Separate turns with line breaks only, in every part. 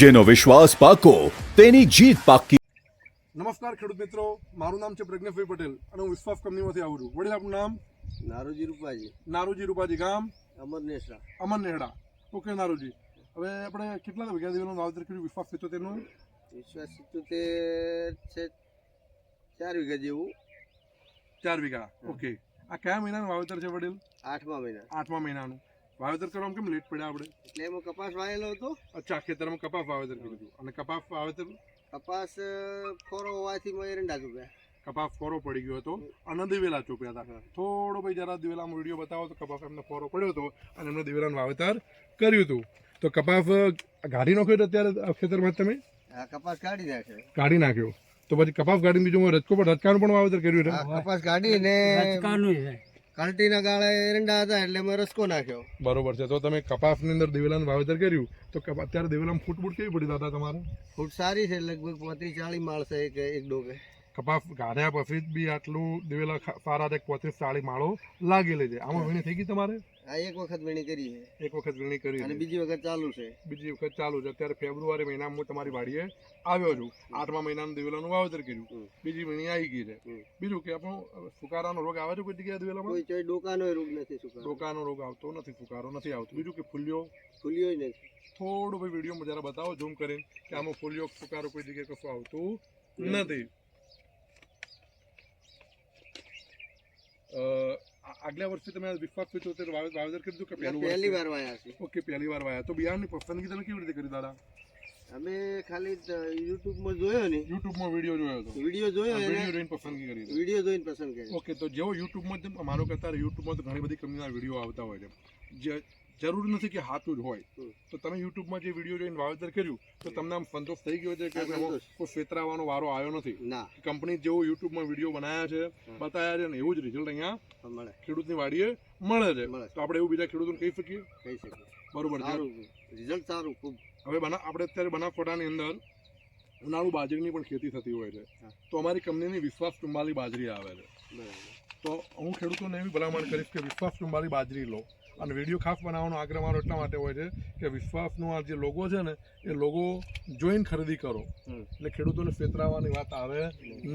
જેનો વિશ્વાસ પાકો તેની જીત પાકી.
નમસ્કાર ખેડૂત મિત્રો મારું નામ છે પ્રજ્ઞભાઈ પટેલ અને હું વિશ્વાસ કંપનીમાંથી આવું છું. વડીલ આપનું નામ?
નારોજી રૂપાજી.
નારુજી રૂપાજી ગામ?
અમર નેહડા
અમર નેહડા. ઓકે નારુજી. હવે આપણે કેટલા વીઘા દિવેલાનું વાવેતર કર્યું? વિશ્વાસ સિત્તોતેરનું
વિશ્વાસ સિત્તોતેર છે ચાર વીઘા જેવું.
ચાર વીઘા. ઓકે. આ કયા મહિનાનું વાવેતર છે વડીલ?
આઠમા મહિના.
આઠમા મહિનાનું. વાવેતર કરવામાં કેમ લેટ પડ્યા આપણે?
એટલે એમાં કપાસ વાવેલો હતો.
અચ્છા ખેતરમાં કપાસ વાવેતર કર્યું હતું. અને કપાસ વાવેતર
કપાસ ફોરો હોવાથી મેં એરંડા ચૂક્યા
કપાસ ફોરો પડી ગયો હતો. અને દિવેલા ચોપ્યા હતા. થોડો ભાઈ જરા દિવેલામાં વીડિયો બતાવો તો કપાસ એમને ફોરો પડ્યો હતો અને એમને દિવેલાનું વાવેતર કર્યું હતું. તો કપાસ ગાડી નાખ્યો અત્યારે ખેતરમાં તમે?
આ કપાસ કાઢી નાખ્યો
કાઢી નાખ્યો. તો પછી કપાસ ગાડી બીજું રજકો પણ રજકાનું પણ વાવેતર કર્યું છે?
આ કપાસ કાઢીને કલ્ટીના ગાળે એરંડા હતા એટલે મેં રસકો નાખ્યો.
બરોબર છે. તો તમે કપાસની અંદર દિવેલાનું વાવેતર કર્યું. તો અત્યારે દિવેલામાં ફૂટ ફૂટ કેવી પડી દાદા તમારે?
ફૂટ સારી છે લગભગ પાંત્રીસ ચાલીસ માળ છે એક એક ડોકે.
કપાસ ગાઢ્યા પછી જ બી આટલું દિવેલા સારા એક પોત્રીસ ચાળી માળો લાગેલી છે. આમાં વીણી થઈ ગઈ તમારે?
આ એક વખત વીણી કરી છે.
એક વખત વીણી કરી
અને બીજી વખત ચાલુ છે.
બીજી વખત ચાલુ છે. અત્યારે ફેબ્રુઆરી મહિનામાં હું તમારી વાડીએ આવ્યો છું. આઠમા મહિનાનું દિવેલાનું વાવેતર કર્યું. બીજી વીણી આવી ગઈ છે. બીજું કે આપણો સુકારાનો રોગ આવે છે કોઈ જગ્યાએ દિવેલામાં?
કોઈ ડોકાનો રોગ નથી સુકારો.
ડોકાનો રોગ આવતો નથી ફુકારો નથી આવતો. બીજું કે ફૂલ્યો?
ફૂલ્યો નથી.
થોડું ભાઈ વિડીયોમાં જરા બતાવો ઝૂમ કરીને કે આમાં ફૂલ્યો ફુકારો કોઈ જગ્યાએ કશું આવતું નથી અ, આ- આગલા વર્ષે તમે વિશ્વાસ પિત્તોતેર તો વાવેતર કરી દીધું કે પહેલું
પહેલી વાર વાયા છે.
ઓકે પહેલી વાર વાયા. તો બિયારણની પસંદગી તમે કેવી રીતે કરી દાદા?
અમે ખાલી યુટ્યુબમાં જોયો ને.
યુટ્યુબમાં વીડિયો જોયો હતો.
વીડિયો જોયો
વીડિયો જોઈને પસંદગી કરી
વીડિયો જોઈને પસંદ કરી.
ઓકે તો જેવો યુટ્યુબમાં મારો કરતા યુટ્યુબમાં તો ઘણી બધી કંપનીના વીડિયો આવતા હોય છે. જે જરૂરી નથી કે હાથું જ હોય. તો તમે યુટ્યુબમાં જે વીડિયો જોઈને વાવેતર કર્યું તો તમને આમ સંતોષ થઈ ગયો છે કે કોઈ ફેતરાવાનો વારો આવ્યો નથી? કંપની જેવો યુટ્યુબમાં વીડિયો બનાવ્યા છે બતાવ્યા છે ને એવું જ રિઝલ્ટ અહીંયા
મળે.
ખેડૂતની વાડીએ મળે છે. તો આપણે એવું બીજા ખેડૂતોને કહી શકીએ?
કહી શકીએ.
બરોબર
રિઝલ્ટ સારું. ખૂબ.
હવે બના આપણે અત્યારે બનાસકાંઠાની અંદર ઉનાળુ બાજરીની પણ ખેતી થતી હોય છે. તો અમારી કંપનીની વિશ્વાસ ચુંબાલી બાજરી આવે છે. તો હું ખેડૂતોને એવી ભલામણ કરીશ કે વિશ્વાસ ચુંબાલી બાજરી લો. અને વીડિયો ખાસ બનાવવાનો આગ્રહ મારો એટલા માટે હોય છે કે વિશ્વાસનો આ જે લોગો છે ને એ લોગો જોઈને ખરીદી કરો. એટલે ખેડૂતોને ફેતરાવાની વાત આવે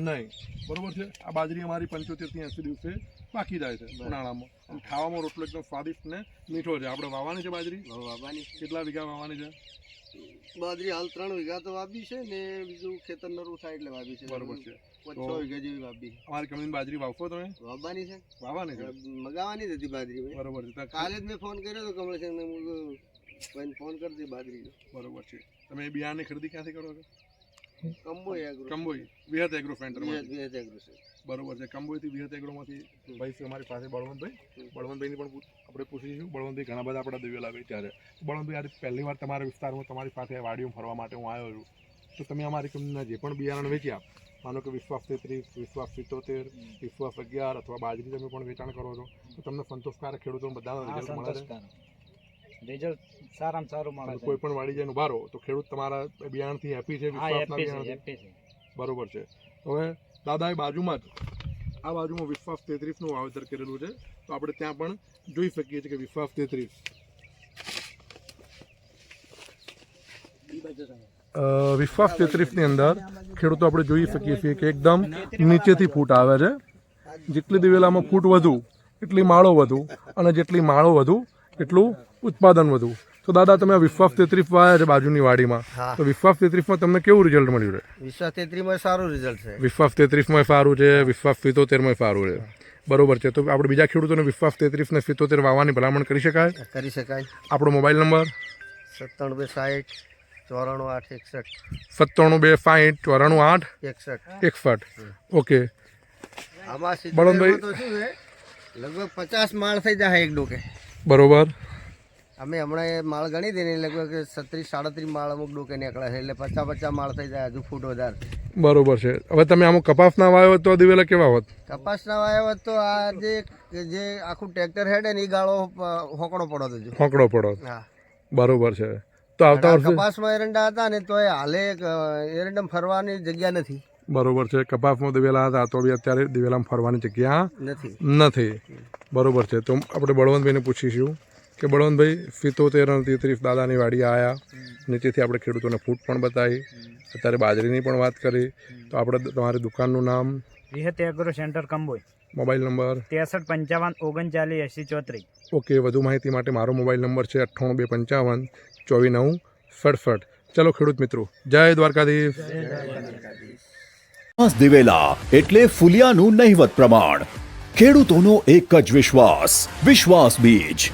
નહીં. બરોબર છે? આ બાજરી અમારી પંચોતેરથી એંસી દિવસે પાકી જાય છે ઉનાળામાં. ખાવામાં રોટલો એકદમ સ્વાદિષ્ટ ને મીઠો છે. આપણે વાવવાની છે બાજરી?
વાવવાની
કેટલા વીઘા વાવવાની છે?
બાજરી હાલ ત્રણ વીઘા તો વાવી છે ને બીજું ખેતર નરું થાય એટલે વાવી છે.
બરોબર છે. અમારી કંપનીની બાજરી વાવશો તમે?
વાવવાની છે?
વાવવાની છે?
મગાવાની જ હતી બાજરી
બરોબર છે.
કાલે જ મેં ફોન કર્યો હતો કમલેશને હું કીધું, ભાઈને ફોન કરજે બાજરી
બરોબર છે. તમે બિયારણની ખરીદી ક્યાંથી કરો છો?
કંબોય એગ્રો
વિહત એગ્રો સેન્ટરમાંથી
વિહત- વિહત એગ્રો છે.
બરોબર છે. કંબોઈથી વિહત એગ્રોમાંથી ભાઈ છે અમારી પાસે બળવંતભાઈ? બળવંતભાઈની પણ આપણે પૂછીશું. બળવંતભાઈ ઘણા બધા આપણા દિવેલા વેચ્યા છે બળવંતભાઈ આજે પહેલી વાર તમારા વિસ્તારમાં તમારી પાસે વાડીઓ ફરવા માટે હું આવ્યો છું. તો તમે અમારી કંપનીના જે પણ બિયારણ વેચ્યા માનો કે વિશ્વાસ તેત્રીસ વિશ્વાસ સિત્તોતેર વિશ્વાસ અગિયાર અથવા બાજરી તમે પણ વેચાણ કરો છો તો તમને સંતોષકારક ખેડૂતોને
બધા
રિઝલ્ટ મળે છે
રિઝલ્ટ સારામાં સારું મળે
કોઈ પણ વાડી જાય ઉભારો તો ખેડૂત તમારા બિયારણથી હેપી છે વિશ્વાસના
હેપી છે
બિયારણથી. બરોબર છે. હવે દાદા એ બાજુમાં જ આ બાજુમાં વિશ્વાસ તેત્રીસનું વાવેતર કરેલું છે તો આપણે ત્યાં પણ જોઈ શકીએ છીએ કે વિશ્વાસ તેત્રીસ વિશ્વાસ ચેતરીફની અંદર ખેડૂતો આપણે જોઈ શકીએ છીએ કે એકદમ નીચેથી ફૂટ આવે છે. જેટલી દિવેલામાં ફૂટ વધુ એટલી માળો વધુ અને જેટલી માળો વધુ એટલું ઉત્પાદન વધુ. તો દાદા તમે વિશ્વાસ તેત્રીસ વાયા છે બાજુની વાડીમાં. તો વિશ્વાસ તેત્રીસમાં તમને કેવું રિઝલ્ટ મળ્યું છે?
વિશ્વાસ તેત્રીમાં સારું રિઝલ્ટ છે.
વિશ્વાસ તેત્રીસમાં સારું છે વિશ્વાસ સિત્તોતેરમાં સારું છે. બરોબર છે. તો આપણે બીજા ખેડૂતોને વિશ્વાસ તેત્રીસ ને સિત્તોતેર વાવવાની ભલામણ કરી શકાય?
કરી શકાય.
આપણો મોબાઈલ નંબર?
સત્તાણું બે સાઠ ચોરાણું આઠ એકસઠ.
સત્તાણું બે સાઠ ચોરાણું આઠ
એકસઠ.
એકસઠ. ઓકે.
આમાં
બળવંતભાઈ-
તો શું છે? લગભગ પચાસ માળ થઈ જાય એક ડોકે.
બરોબર.
અમે હમણાં માળ ગણી દે ને લગભગ સત્રીસ સાડત્રીસ માળ અમુક ડોકે નીકળે છે એટલે પચાસ પચાસ માળ થઈ જાય હજુ ફૂટ વધારે.
બરોબર છે. હવે તમે આમાં કપાસના વાયો તો દિવેલા કેવા હોત?
કપાસના વાયો હોત તો આ જે જે આખું ટ્રેક્ટર હેડે ને એ ગાળો હોકડો પડો તો જો
હોંકડો પડો
હા.
બરોબર છે. તો આવતા વર્ષે
કપાસમાં એરંડા હતા ને તો એ હાલે એરંડમ ફરવાની જગ્યા નથી.
બરોબર છે. કપાસમાં દિવેલા હતા તો બી અત્યારે દિવેલામાં ફરવાની જગ્યા
નથી.
નથી. બરોબર છે. તો આપણે બળવંતભાઈને પૂછીશું કે બળવંતભાઈ સિત્તોતેર અને તેત્રીસ દાદાની વાડી આવ્યા નીચેથી આપણે ખેડૂતોને ફૂટ પણ બતાવી. અત્યારે બાજરીની પણ વાત કરી. તો આપણે તમારી દુકાનનું નામ?
Vihat agro centre Kamboi.
Mobile number?
ત્રેસઠ પંચાવન ઓગણચાલીસ એંસી ચોત્રીસ.
ઓકે વધુ માહિતી માટે મારો મોબાઈલ નંબર છે અઠ્ઠાણું બે પંચાવન ચોવીસ નવ સડસઠ. ચલો ખેડૂત મિત્રો જય દ્વારકાધીશ.
દિવેલા એટલે ફુલિયાનું નહિવત પ્રમાણ. ખેડૂતોનો એક જ વિશ્વાસ વિશ્વાસ બીજ.